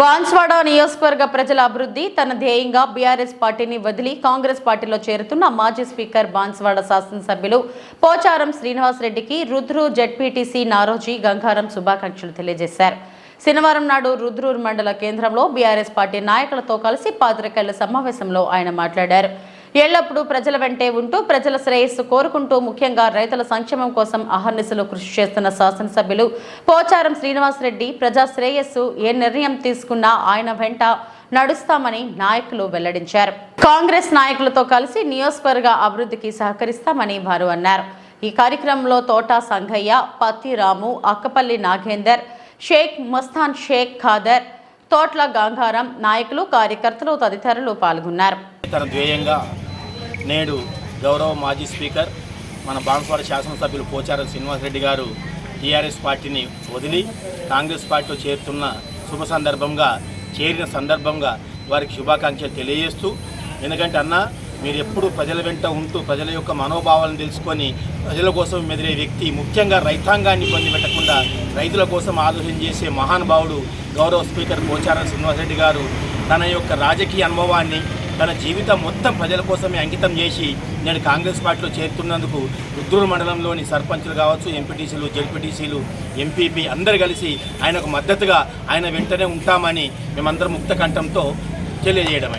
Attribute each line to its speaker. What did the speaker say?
Speaker 1: బాన్స్వాడ నియోజకవర్గ ప్రజల అభివృద్ధి తన ధ్యేయంగా బీఆర్ఎస్ పార్టీని వదిలి కాంగ్రెస్ పార్టీలో చేరుతున్న మాజీ స్పీకర్ బాన్స్వాడ శాసనసభ్యులు పోచారం శ్రీనివాసరెడ్డికి రుద్రు జెడ్పీటీసీ నారోజీ గంగారం శుభాకాంక్షలు తెలియజేశారు. శనివారం నాడు రుద్రూర్ మండల కేంద్రంలో బీఆర్ఎస్ పార్టీ నాయకులతో కలిసి పాత్రికేయుల సమావేశంలో ఆయన మాట్లాడారు. ఎల్లప్పుడూ ప్రజల వెంటే ఉంటూ ప్రజల శ్రేయస్సు కోరుకుంటూ ముఖ్యంగా రైతుల సంక్షేమం కోసం అహర్నిశలు కృషి చేస్తున్న శాసనసభ్యులు పోచారం శ్రీనివాసరెడ్డి ప్రజా శ్రేయస్సు ఏ నిర్ణయం తీసుకున్నా ఆయన వెంట నడుస్తామని నాయకులు వెల్లడించారు. కాంగ్రెస్ నాయకులతో కలిసి నియోజకవర్గ అభివృద్ధికి సహకరిస్తామని వారు అన్నారు. ఈ కార్యక్రమంలో తోటా సంఘయ్య పత్తిరాము అక్కపల్లి నాగేందర్ షేక్ మస్తాన్ షేక్ ఖాదర్ తోట్ల గంగారం నాయకులు కార్యకర్తలు తదితరులు పాల్గొన్నారు.
Speaker 2: నేడు గౌరవ మాజీ స్పీకర్ మన బాన్స్వాడ శాసనసభ్యులు పోచారం శ్రీనివాసరెడ్డి గారు టీఆర్ఎస్ పార్టీని వదిలి కాంగ్రెస్ పార్టీలో చేరుతున్న శుభ సందర్భంగా చేరిన సందర్భంగా వారికి శుభాకాంక్షలు తెలియజేస్తూ ఎందుకంటే అన్న మీరు ఎప్పుడు ప్రజల వెంట ఉంటూ ప్రజల యొక్క మనోభావాలను తెలుసుకొని ప్రజల కోసం మెదిరే వ్యక్తి ముఖ్యంగా రైతాంగాన్ని ఇబ్బంది పెట్టకుండా రైతుల కోసం ఆలోచన చేసే మహానుభావుడు గౌరవ స్పీకర్ పోచారం శ్రీనివాసరెడ్డి గారు తన యొక్క రాజకీయ అనుభవాన్ని తన జీవితం మొత్తం ప్రజల కోసమే అంకితం చేసి నేను కాంగ్రెస్ పార్టీలో చేరుతున్నందుకు రుద్రూరు మండలంలోని సర్పంచులు కావచ్చు ఎంపీటీసీలు జెడ్పీటీసీలు ఎంపీపీ అందరు కలిసి ఆయనకు మద్దతుగా ఆయన వెంటనే ఉంటామని మేమందరం ముక్త కంఠంతో తెలియజేయడమైంది.